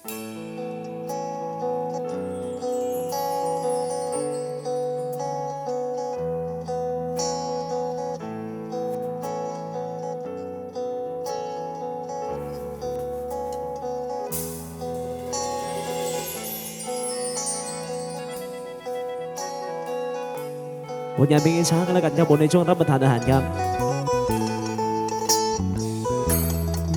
ผลงานเพลงช้ากันแล้วกันครับผมในช่วงรับประทานอาหารครับ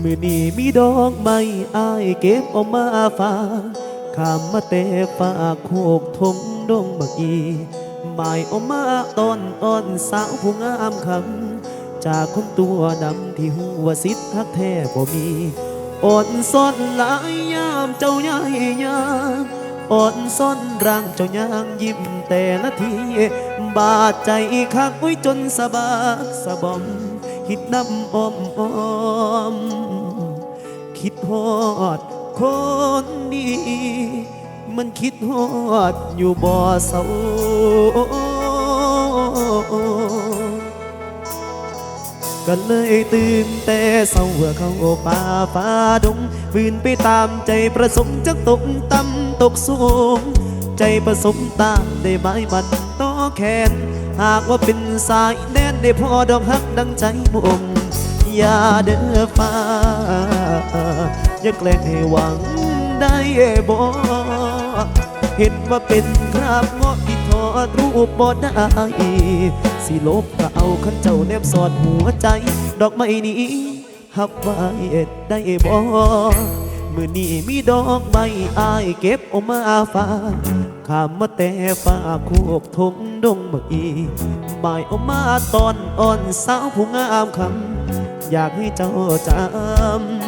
มือนี้มีดอกไม้อายเก็บออกมาฝากขามาแต่ฝากโคกทงดงบักอีหมายออกมาตอนอ่อนสาวผู้งามคำจากคนตัวดำที่หัวสิทธิ์ฮักแท้บ่มีอ่อนซ่อนหลายยามเจ้าใหญ่ยามอ่อนซ่อนร่างเจ้ายางยิ้มแต่ละที บาดใจคักไว้จนสะบากสะบอมคิดน้ำอมอม คิดฮอดคนดี มันคิดฮอดอยู่บ่อเศร้าก็เลยตื่นแต่เศร้าเมื่อเข้าป่าฟ้าดงฝืนไปตามใจประสงค์จักตกต่ำตกสูง ใจประสมตามได้ไม้มันต่อแขน หากว่าเป็นสายแน่นได้พอดอกฮักดังใจมุ่งอย่าเด้อฟ้า อย่าแกล้งให้หวังได้บ่เห็นว่าเป็นคราบเงาะที่ทอดรูปบ่ได้สิลบก็เอาขันเจ้าแนบสอดหัวใจ ดอกไม้นี้หับไว้ได้บ่มือนี้มีดอกไม้อายเก็บเออกมาฝากข้ามมาแต่ฟ้าโคกทงดงบักอีหมายเอามาตอนอ่อนสาวผู้งามคำอยากให้เจ้าจำ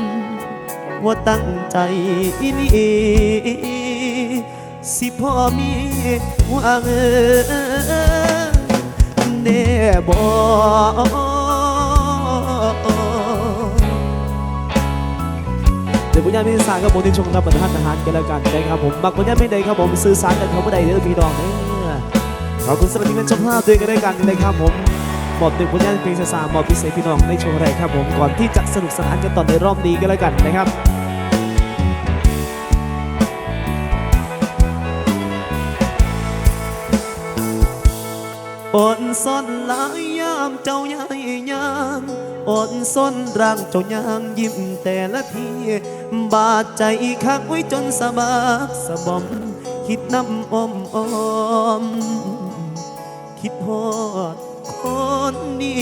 ว่าตั้งใจอีหลีสิพ่อมีหวังแน่บ่เดี๋ยวผมยามเป็นสารครับผมที่ชมรับประทานอาหารกันแล้วกันนะครับผมมักผมยามเป็นใดครับผมสื่อสารกันเขาไม่ได้เด้อพี่น้องเนี่ยขอบคุณสำหรับที่เป็นเจ้าภาพด้วยกันด้วยกันนะครับผม มอบหนึ่งผลงานเพลงสามมอบพิเศษพี่น้องในโชว์แรกครับผมก่อนที่จะสนุกสนานกันต่อในรอบนี้กันแล้วกันนะครับอ่อนซ่อนหลายยามเจ้าใหญ่ยามอ่อนซ่อนร่างเจ้ายามยิ้มแต่ละทีบาดใจคักไว้จนสะบากสะบอมคิดน้ำอมอมคิดฮอด นดี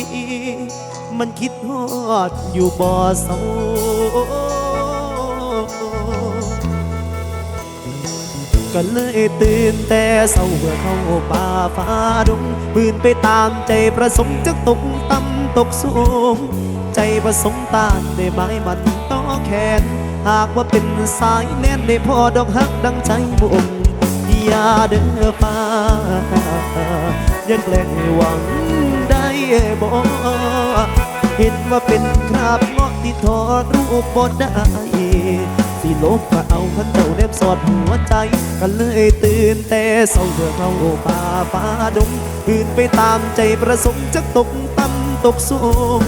มันคิดฮอดอยู่บ่อเศร้าก็เลยตื่นแต่เศร้าเมื่อเข้าป่าฟ้าดงปืนไปตามใจประสงค์จะตกต่ำตกสูง ใจประสงค์ตานได้ไม้มันต่อแขน หากว่าเป็นสายแน่นได้พอดอกฮักดังใจบุงอย่าเด้อฟ้ายังแกล้งให้หวัง บ่เห็นว่าเป็นคราบเงาะที่ทอดรูปบ่ได้สิลบก็เอาขันเจ้าเน็บสอดหัวใจก็เลยตื่นแต่เศร้าเมื่อเข้าป่าฟ้าดงคืนไปตามใจประสงค์จะตกต่ำตกสูง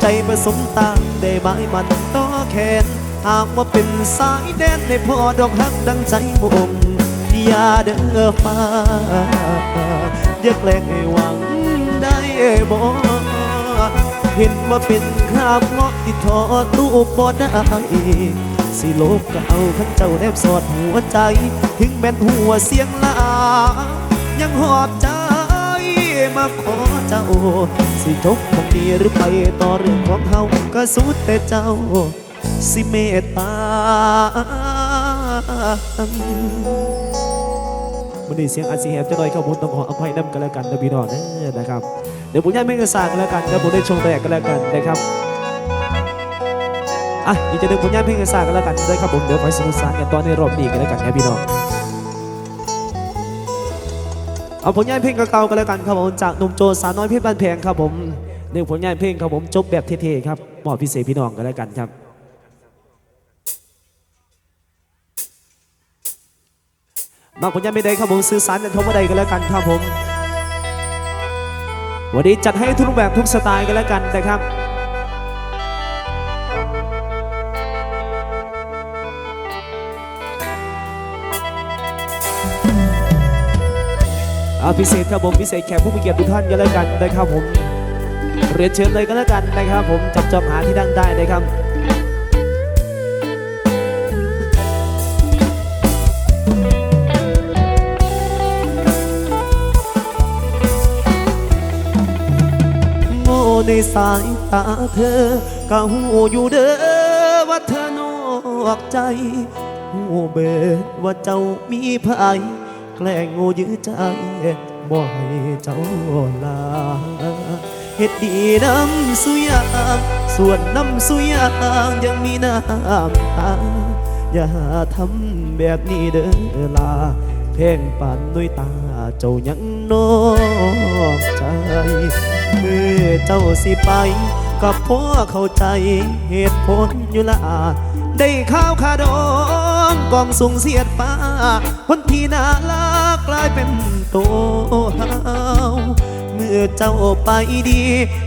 ใจประสมตามได้ไม้มันต่อแขนหากว่าเป็นสายแดนในพอดอกฮักดังใจมุ่งอย่าเด้อฟ้าอย่าแกล้งให้หวัง บ่เห็นว่าเป็นคราบเงาะที่ทอดรูปบ่ได้สิลบก็เอาขันเจ้าแนบสอดหัวใจ ถึงแม้นหัวเสียงลา ยังหอบใจมาขอเจ้า สิจบคงดีหรือไปต่อเรื่องของเฮาก็สุดแต่เจ้า สิเมตตาวันนี้เสียงอาซีแฮบจะน้อยครับผมต้องขออภัยน้ำกันแล้วกันนะพี่น้องนะครับ เดี๋ยวผมย้ายไม่กระสานกันแล้วกันครับผมได้ชมแรกกันแล้วกันนะครับอะอีกจะดึงผมย้ายเพลงกระสานกันแล้วกันด้วยครับผมเดี๋ยวคอยสนุกสนานกันตอนในรอบนี้กันแล้วกันครับพี่น้องเอาผลงานเพลงเก่าๆกันแล้วกันครับผมจากหนุ่มโจสาวน้อยเพชรบ้านแพงครับผมหนึ่งผลงานเพลงครับผมจบแบบเท่ๆครับมอบพิเศษพี่น้องกันแล้วกันครับบางผลงานไม่ได้ครับผมสื่อสารกันทว่าใดกันแล้วกันครับผม วันนี้จัดให้ทุกแบบทุกสไตล์กันแล้วกันนะครับอาพิเศษครับผมพิเศษแขกผู้มีเกียรติทุกท่านกันแล้วกันนะครับผมเรียนเชิญเลยกันแล้วกันนะครับ ผมจับจอบหาที่นั่งได้นะครับ ในสายตาเธอก็หูอยู่เด้อว่าเธอนอกใจหูเบิดว่าเจ้ามีภัยแกล้งโง่ยื้อใจบ่ให้เจ้าลาเฮ็ดดีน้ำสุยางส่วนน้ำสุยางยังมีน้ำตาอย่าทำแบบนี้เด้อลาเพ่งปานด้วยตาเจ้ายังนอกใจ มื่อเจ้าสิไปก็เพราะเข้าใจเหตุผลอยู่ละได้ข้าวขาดองกองสูงเสียดฟ้าคนที่น่ารักกลายเป็นโตัวเฮาเมื่อเจ้าไปดี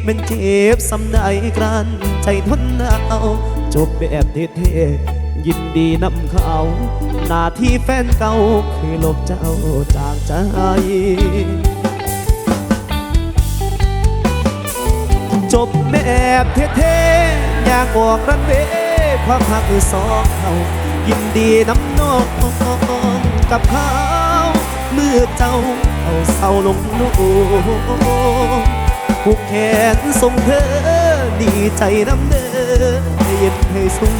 มันเจ็บสำใดกรันใจทนเอาจบแบบเท่ๆยินดีนำเขา หน้าที่แฟนเก่าคือลบเจ้าจากใจ บแบบเท่ๆอยากออกรันเวความหักคือสองเขายินดีน้ำนองกับเขาเมื่อเจ้าเอาเศร้าลงลูผูกแขนส่งเธอ ดีใจน้ำเด้อให้เย็นให้สุ่ม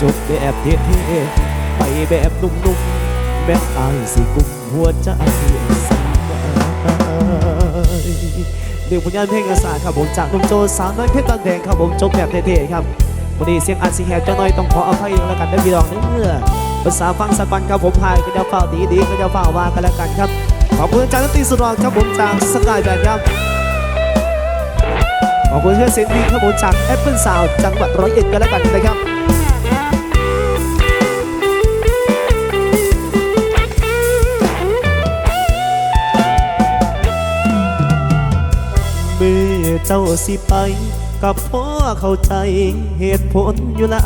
จบแบบเท่ๆไปแบบนุ่มๆแบบตายสิกุมหัวใจ เด็กผลงานเพลงอาสาครับผมจากนุ่มโจสาวน้อยเพชรบางแดงครับผมจบแบบเท่ๆครับวันนี้เสียงอัดสีแหบจ้าน้อยต้องขออภัยแล้วกันได้พี่รองเนื้อภาษาฟังสักวันครับผมพายก็จะเฝ้าดีดีก็จะเฝ้าว่ากันแล้วกันครับขอบคุณอาจารย์ดนตรีสุดหล่อครับผมจากสกายแบนด์ครับขอบคุณเพื่อนเสียงดีครับผมจากแอปเปิลซาวจังหวัดร้อยเอ็ดกันแล้วกันนะครับ เมื่อเจ้าสิไป กับพ่อเข้าใจเหตุผลอยู่ละ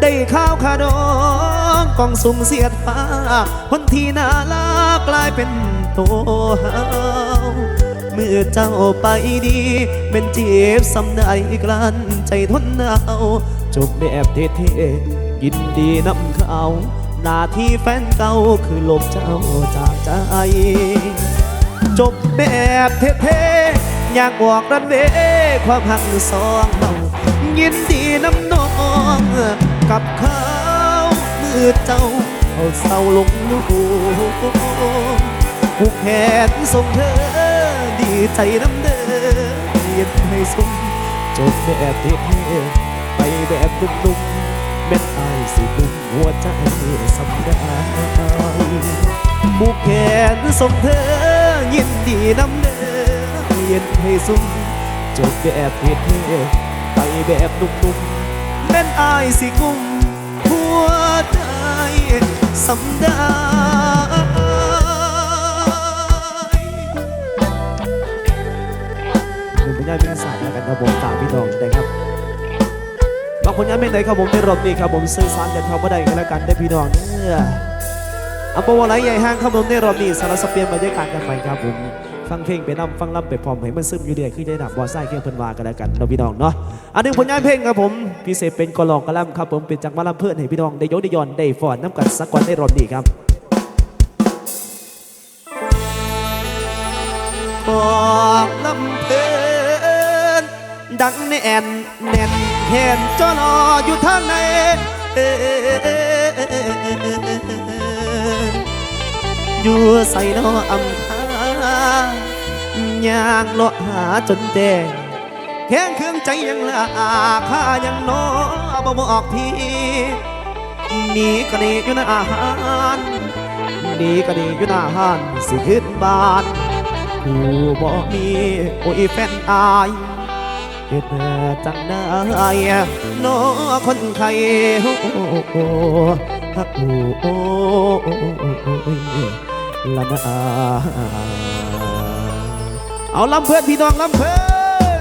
ได้ข้าวขาดองกองสุ่มเสียดฟ้าคนที่น่ารักกลายเป็นตัวเฮาเมื่อเจ้าไปดีเป็นเจ็บสำใดกลั้นใจทนเอาจบแบบเท่ๆยินดีนำเขาหน้าที่แฟนเก่าคือลบเจ้าจากใจ จบแบบเท่ๆ อยากบอกรันเวความหักสองเรายินดีน้ำนองกับเขาเมื่อเจ้าเอาเศร้าลงลูกผูกแขนส่งเธอดีใจน้ำเด้อเย็นให้สมจบแบบเท่ๆไปแบบนุ่มๆแม่นอายสิดุมหัวใจสำได้บุกแขนส่งเธอยินดีน้ำเด้อเย็นให้สุ่มจบแบบเท่ๆไปแบบนุ่มๆแม่นอายสิกุ้มหัวใจสำได้หนึ่งผลงาเพลงสายแล้วกันครับผมฝากพี่น้องนะครับบางคนยังไม่ได้ครับผมในรบนี้ครับผมสื่อสารกันเขาไม่ได้กันแล้วกันได้พี่น้องเนี่ยอัมพวาไลใหญ่ห้างครับผมในรบนี้สารสเปียนบรรยากาศกันใหม่ครับผม ฟังเพลงไปนำฟังลำไปพร้อมให้มันซึมอยู่เรื่อยคือได้ดับบอไซเครื่องเพิ่นวากันแล้วกันเนาพี่น้องเนาะอันนึงผลงานเพลงครับผมพิเศษเป็นกลองกระลำครับผมเป็นจากมาลำเพื่อนให้พี่น้องได้ยกได้ย่อนได้ฟอนน้ำกันสักวันในรอบนี้ครับบอกลำเพลินดังแน่นแน่นแห่นจอนออยู่ทางในอยู่ใส่นออำพา ยางเลาะหาจนแดงแข้งเครื่องใจยังละอาค่ายังนอบ่บอกพี่หนีก็หนีอยู่หน้าอาหารหนีก็หนีอยู่หน้าหานสิขึ้นบ้านผู้บ่มีโอ้ยแฟนอายเฮ็ดจังได้น้อคนไข้โอ้โอ้ฮักโอ้โอ้ละนา เอาลำเพื่อนพี่น้องลำเพื่อน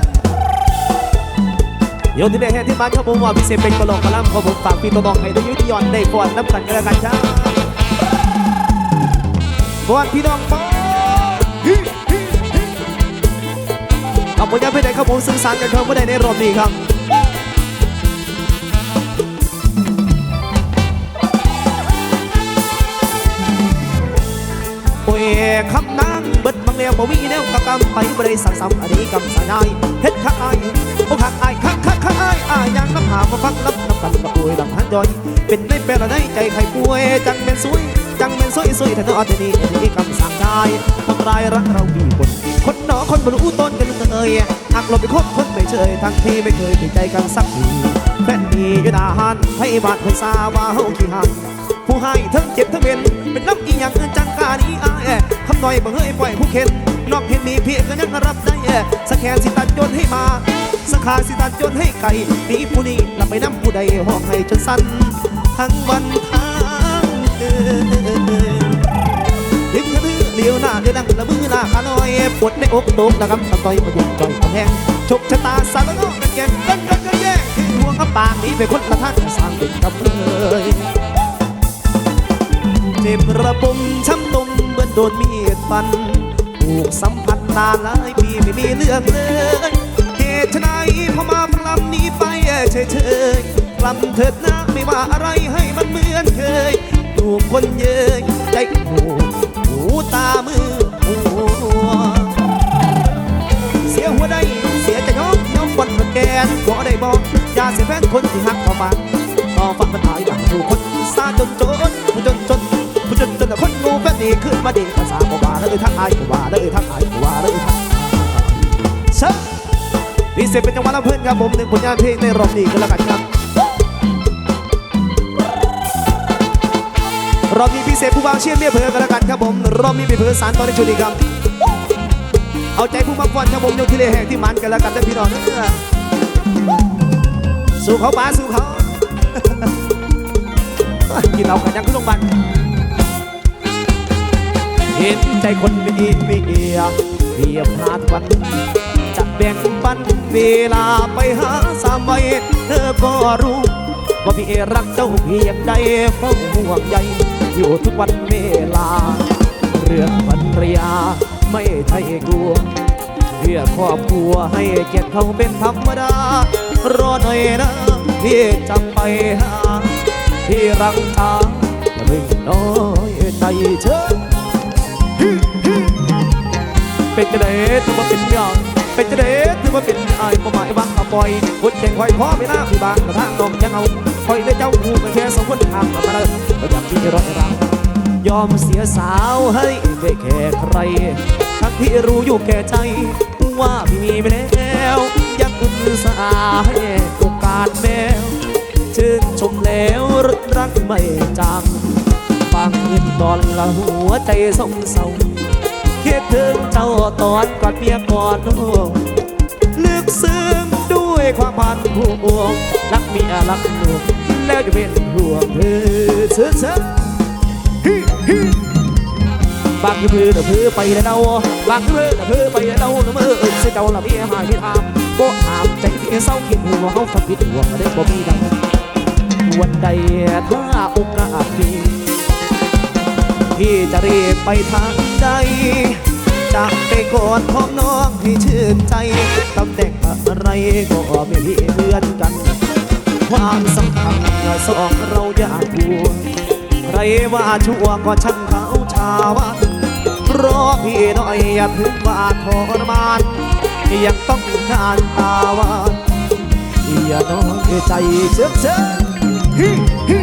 โยนที่ได้เห็นที่บ้านครับผมว่าพิเศษเป็นกระลองกระลำขอผมฝากพี่ตัวน้องให้ได้ยุติยอนได้ฟอนน้ำกันกันแล้วกันจ้าฟอนพี่น้องฟอนเอาผลงานเพลงไหนครับผมสื่อสารกันเข้ามาได้ในรอบนี้ครับโอ้ยคำนา งเบิดบังเลียวบ่มีแนวกะกำไปบ่ได้สั่งซ้ำอันนี้กำสานายเฮ็ดคักอายบ่คักอายคักคักคักอายอายยังน้ำหาบ่ฟังรับน้ำกันบ่ป่วยดังหันดอย เป็นได้แปลละได้ใจใครป่วยจังเป็นสวยจังเป็นสวยสวยแต่นอทีนี้ทีนี้กำสั่งชายทำลายรักเรามีคนคนหนอคนบ่รู้ต้นกันเลยหักหลบไปคบคนไม่เชยทั้งที่ไม่เคยเปใจกันสักทีแฟนดีอยู่นานให้บาดให้ซาว่าเฮาขี้หันผู้ให้ทั้งเจ็บทั้งเป็นเป็นน้ำอีหยังกินจังกานี้ คำหน่อยบ่เฮ้ยปล่อยผู้เข็นนอกเห็นมีเพียงก็ยังรับได้สแกนสิตันจนให้มาสขาสิตันจนให้ไก่หนีผู้นี้หลับไปน้ำผู้ใดห้องให้จนสั้นทั้งวันทั้งเดือนดึงกระดือเลี้ยวหน้าเดือดังละมือหน้าขาน้อยปวดในอกตกระกำตะต่อยมายุ่งจ่อยกำแพงชกชะตาสารโลกกันแกงกันกันกันแย่งที่ห่วงกับปากนี้ไปคนละท่างสร้างเป็นกับเลยเจ็บระบมช้ำตมเหมือน โดนมีดฟันถูกสัมผัสนานหลายปีไม่มีเรื่องเลยเหตุไฉนพอมาพลำหนี้ไปเฉยเฉยๆพลำเถิดนะไม่ว่าอะไรให้มันเหมือนเคยถูกคนเย้ยใจหูหูตามือหัวเสียหัวได้เสียจะยอมยอมวันมันแกนบ่ได้บอกอย่าเสียแฟนคนที่หักเข้ามาต่อฟังมันตายดังผู้คนซาจนจนจนจน มาดีภาษาบ่ว่าเลยทั้งอายบ่ว่าเลยทั้งอายบ่ว่าเลยทั้งเชิญนี่เสร็จเป็นจังหวะละเพื่อนครับผมหนึ่งผลงานเพลงในรอบนี้กันแล้วกันครับรอบนี้พิเศษผู้บางเชียร์เมียเพื่อกันแล้วกันครับผมรอบนี้มีเพื่อสารตอนในชุดนี้ครับเอาใจผู้มักฟอนครับผมยกที่เลแหกที่มันกันแล้วกันนะพี่น้องสู้เขาป้าสู้เขากินเรากันยังขึ้นโรงพยาบาล เห็นใจคนมีมีเอียเพียบพลาดวัน จะแบ่งปันเวลาไปหาสามวัยเธอก็รู้ ว่าพี่รักเจ้าเพียงใดเฝ้าห่วงใยอยู่ทุกวันเวลา เรื่องภรรยาไม่ใช่กลัวเพื่อครอบครัวให้เกียรติเขาเป็นธรรมดารอหน่อยนะพี่จะไปหาพี่รังตาอย่าเพิ่งน้อยใจเชิญ เป็นจะเด็ดถือว่าเป็นยอดเป็นจะเด็ดถือว่าเป็นไอ้บ่หมายว่าเอาปล่อยคนแข่งคอยพ่อไม่น่าพี่บางกระทางนองยังเอาคอยได้เจ้าหูกันแค่สองคนทางมาเลยก็อยากที่จะรอให้รายอมเสียสาวให้ไม่แค่ใคร ทั้งที่รู้อยู่แก่ใจ ว่าพี่มีไปแล้วยังอุตส่าห์ให้โอกาสแมวชื่นชมแล้วรักไม่จ ฟังตอนละหัวใจสงเศร้าคิดถึงเจ้าตอนกอดเมียกอดลูกลึกซึ้งด้วยความพันห่วงรักเมียรักลูกแล้วจะเป็นห่วงเธอเชื่อเธอฮิฮิบางคือพือเดือพือไปแล้วเนาบางคือพือเดือพือไปแล้วเนาเมื่อเอิญเสียเจ้าละเมียหายที่ทำบ่ถามใจเมียเศร้าคิดหัวเขาฟังผิดหัวเด้บ่มีดังวันใดถ้าโอกาสมี พี่จะรีบไปทางใดจะไปกอดของน้องให้ชื่นใจตำแหน่งอะไรก็ไม่มีเหมือนกัน ความสำคัญสองเราอย่าดวงใครว่าชั่วก็ช่างเขาชาวันรอพี่หน่อยอย่าถึงว่าทรมานยังต้องการตาวานอย่าน้อยใจเชื่อเชื่อฮิฮิ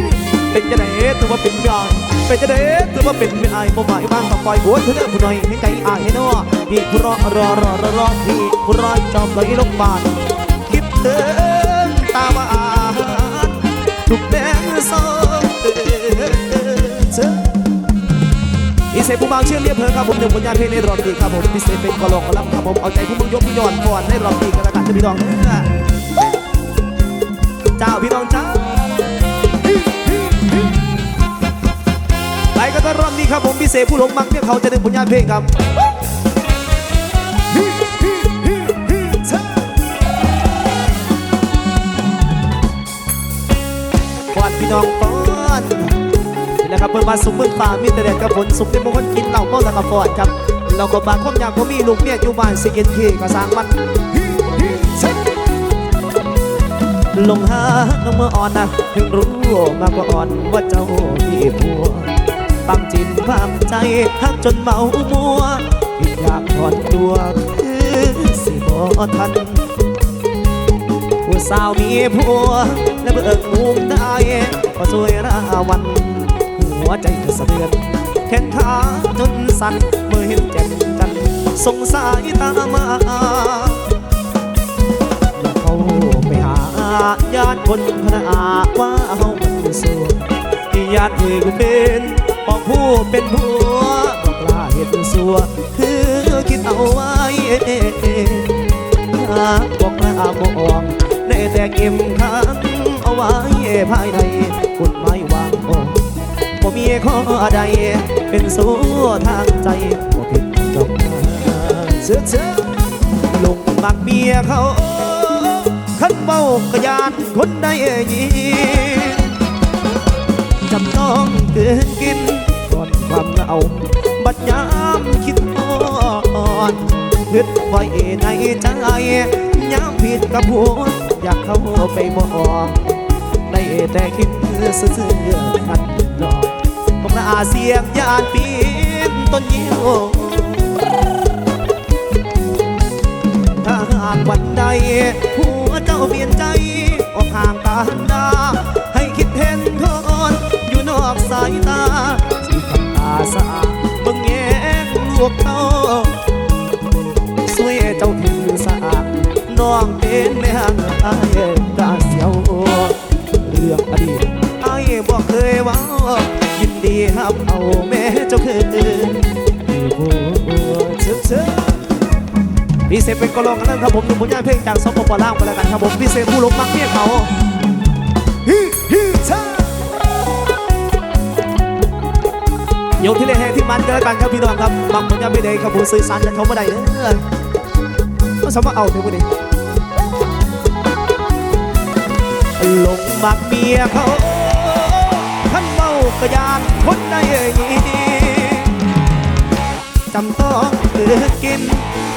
เป็นจะได้ตัวเป็นยอด เป็นจะได้ตัวว่าเป็นไม่อายบ่หมายบ้างต้องปล่อยหัวเธอเด้อผู้หน่อยให้ใจอายให้นัวพี่ผู้รอรอรอรอรอพี่ผู้รอจอมเลยลงบาลคิดถึงตาหวานทุกแดงสองเออเธออีเสผู้บางเชื่อเรียบเพอครับผมหนึ่งผลงานเพลงในรอบนี้ครับผมพิเศษเป็นกะลองกะลัครับผมเอาใจผู้มึงยกพี่ยอดก่อนในรอบนี้กันล้วกันจะพี่น้องเด้อเจ้าพี่น้องเจ้า กันตอนรอบนี้ครับผมพิเศษผู้หลงมักเนี่ยเขาจะถึงผลงานเพลงครับก่อนพี่น้องป้อนนี่แหละครับเพิ่นมาสุมเมืองป่ามีแต่แดดกับฝนสุมในมงคลกินเหล้าเมาแล้วก็ฟอดครับเราก็บางคนอยากก็มีลูกเมียอยู่บ้านสิกินขี้ก็สร้างมันลงหาน้องเมื่ออ่อนนะถึงรู้มาก็อ่อนว่าเจ้ามีผัว ปังจินความใจทักจนเมามัวคิดอยากถอนตัวคือสิบ่ทัน ผู้สาวมีผัว และเบิกมุมได้ก็สวยราวัน หัวใจจะสะเทือนแขนขาจนสั่นเมื่อเห็นแจ่มจันสงสายตามาเขาไปหาญาติคนคณะว่าเฮามันสวยญาติเคยกูเป็น บอกผู้เป็นผัวบอกลาเห็นสัว คือคิดเอาไว้หาบอกลาบอกได้แต่เก็บค้างเอาไว้ภายในคุณไม่วางออกบ่มีข้อใด เป็นสู้ทางใจบ่ผิดจบเสือเสือลงมักเมียเขาขันเบากระยานคนใดยิง จำต้องเกินกินก่อนความเหงาบัดยามคิดอ่อนนึกไว้ในใจยามผิดกับหัวอยากเข้าไปบอกได้แต่คิดซื่อๆขัดดอกผมน่าเสียงยานปีนต้นยิ้วถ้าหากวันใดหัวเจ้าเปลี่ยนใจออกห่างตา กเต้าสวยเจ้าถึงสะอาดน้องเป็นแม่หางอายตาเสียวเรื่องอดีตอายบอกเคยว่ายินดีรับเอาแม่เจ้าเคยมีผัวเชื่อเชื่อพี่เซฟเป็นกลองกันนั่นครับผมหนุ่มผลงานเพลงจากสปปล่าวไปแล้วกันครับผมพี่เซฟผู้ลงมักเมียเขาฮิฮิเซ่า ยกที่เล่นแห่ที่มันกันแล้วกันครับพี่น้องครับบางผลงานเพลงใดครับผมสื่อสารกันเขาไม่ได้เด้อก็สามารถเอาเท่านี้ลงมักเมียเขาขันเมากระยานคนใดยิงจำต้องเลือกกิน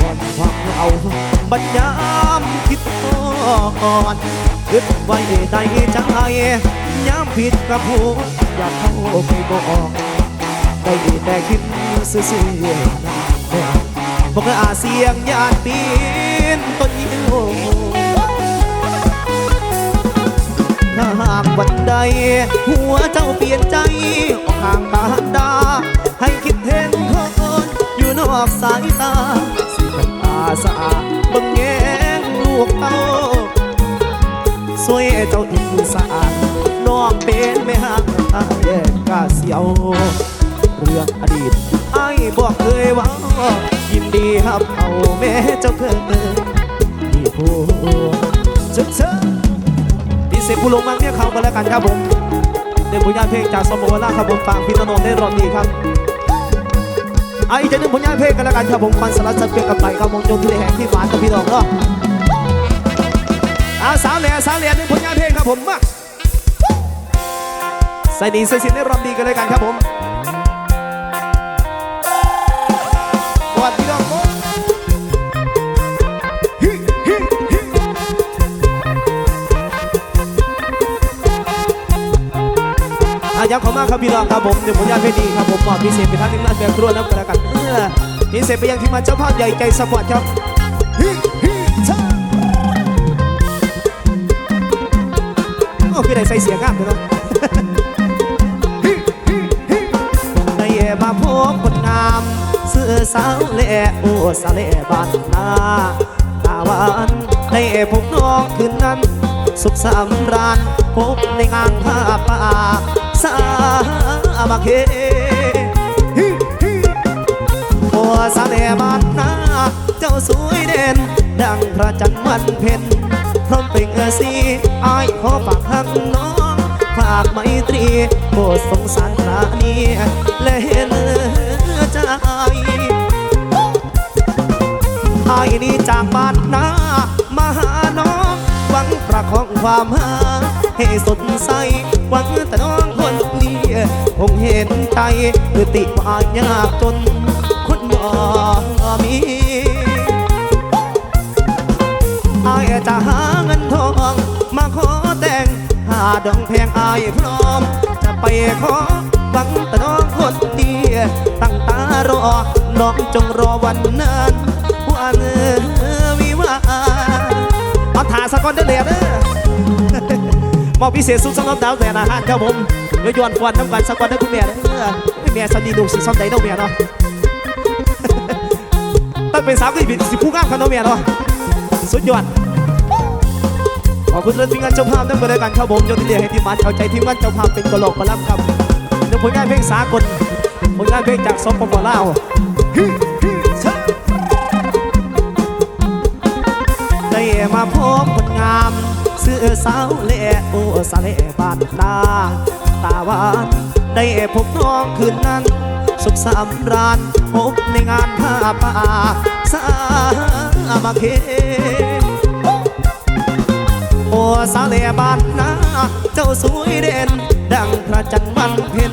ก่อนความเอาบัดยามคิดก่อนคิดไว้ในใจยามผิดกับหัวอยากเข้าไปบอก ได้แต่คิดซื่อๆบอกอาเสียงยานปีนต้นยิ้วถ้าหากวันใด หัวเจ้าเปลี่ยนใจ ออกห่างตาดา ให้คิดเห็นคนอยู่นอกสายตาสิเป็นอาสาบังแยงลูกเต้าสวยเจ้าอินสะอาดน้องเป็นไม่ห่างอายกาเสียว รื่องอดีตไอ้บอกเคยว่ายินดีครับเอาแม่เจ้าเคยมีผัวเชิญเชิญพี่เสกผู้ลงมังเนี่ยเขากันแล้วกันครับผมเดี๋ยวผลงานเพลงจากสมบูรณ์ครับผมฟังพี่นนท์ได้รอบนี้ครับไอ้จะนึกผลงานเพลงกันแล้วกันครับผมมันสลัดสัตว์เปลี่ยนกันไปครับผมจงที่แห่งที่หวานกับพี่น้องเนาะอาสาวเหล่สาวเหล่หนึ่งผลงานเพลงครับผมมาใส่ดีใส่สินได้รอบนี้กันเลยกันครับผม อาย้ำขอมากครับพี่น้องครับผมเดี๋ยวผลงานเพลงดีครับผมมอบพิเศษไปท่านหนึ่งนั่นแบบครัวน้ำกระกันพิเศษไปยังทีมงานเจ้าภาพใหญ่ใจสปอร์ตครับโอ้คือได้ใส่เสียงงามเลยเนาะฮิฮิฮิได้มาพบคนงามเสื้อสาวเล่โอ้สาวเล่บ้านนาตาวานได้พบน้องคืนนั้นสุขสำราญพบในงานผ้าป่า สามาเคฮิฮิโอ้สาเลบานนาเจ้าสวยเด่น ดังพระจันทร์วันเพ็ญพร้อมเป็นสีอายขอฝากหักน้องฝากไมตรีโปรดสงสารครานี้และเห็นใจไอ้นี่จากบ้านนามาหาน้องหวังประคองความหาให้สดใสหวังแต่น้อง คงเห็นใจหรือติว่ายากจนคนบ่มีอายจะหาเงินทอง มาขอแต่ง หาดองแพงอายพร้อม จะไปขอหวังแต่น้องคนดีตั้งตารอ น้องจงรอวันนั้นวันวิวาเอาถ่าสะก่อนเด้อเลยเด้อมอบพิเศษสุดสำหรับดาวแต่อาหารครับผม เดี๋ยวย้อนฟอนน้ำกันสักวันนะคุณแม่เด้อคุณแม่สวัสดีลูกสิซ้อมใจเด้อแม่เนาะตั้งเป็นสามก็ผิดสิผู้งามครับเนาะแม่เนาะสุดยอดขอบคุณเรื่องทีมงานเจ้าภาพทั้งหมดด้วยกันครับผมยกที่เรียกให้ทีมงานเข้าใจทีมงานเจ้าภาพเป็นกะโหลกมารับครับเดี๋ยวผลงานเพลงสากลผลงานเพลงจากสปปลาวได้มาพบคนงามเสื้อสาวเล่โอสาเล่บ้านนา ตาหวาน ได้พบน้องคืนนั้น สุขสำราญพบในงานผ้าป่าสามาเคโอ้สาเลบ้านนาเจ้าสวยเด่น ดังพระจันทร์วันเพ็ญ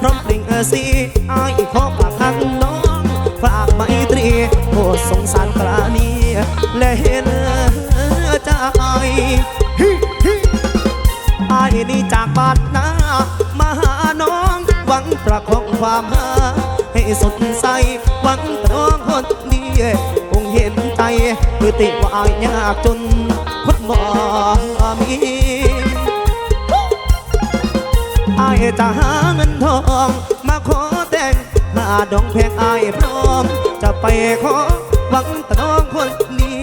พร้อมปลิ่งเออสีอายขอฝากหักน้องฝากไมตรีโปรดสงสารกรานีและเห็นใจฮิฮิอายนี่จากบ้านนามา ความหา ให้สดใสหวังแต่น้องคนนี้คงเห็นใจคือติว่าอายยากจนคนบ่มีอายจะหาเงินทอง มาขอแต่งหาดองแพงอายพร้อม จะไปขอหวังแต่น้องคนนี้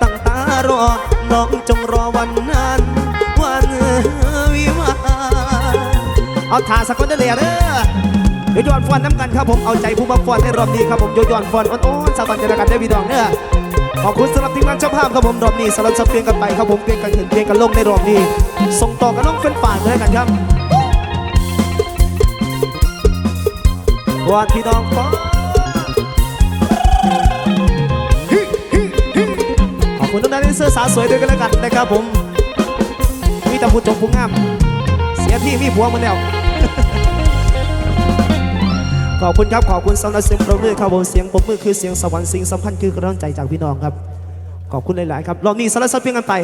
ตั้งตารอน้องจงรอวันนั้น วันวิวาเอาถาสักคนเด้อเลยเด้อ เดี๋ยวย้อนฟอนน้ำกันครับผมเอาใจผู้มาฟอนในรอบนี้ครับผมโยย้อนฟอนอ้อนๆสาบันเจอกันได้อพี่ดองเด้อขอบคุณสำหรับทีมงานเจ้าภาพครับผมรอบนี้สลับสับเปียนกันไปครับผมเปลี่ยนกันขึ้นเปลี่ยนกันลงในรอบนี้ ส่งต่อกันน้องเฟ้นป่านด้วยกันครับวอนพี่น้องฟ้าขอบคุณทุกท่านที่เสื้อสาวสวยด้วยกันแล้วกันนะครับผม มีแต่ผู้จงผู้งาม เสียที่มีผัวมาแล้ว ขอบคุณครับ ขอบคุณสำหรับเสียงปรบมือครับผมเสียงปรบมือคือเสียงสวรรค์สิ่งสำคัญคือกำลังใจจากพี่น้องครับ ขอบคุณหลาย ๆ ครับรอบนี้สารสัตว์เพียงกันไป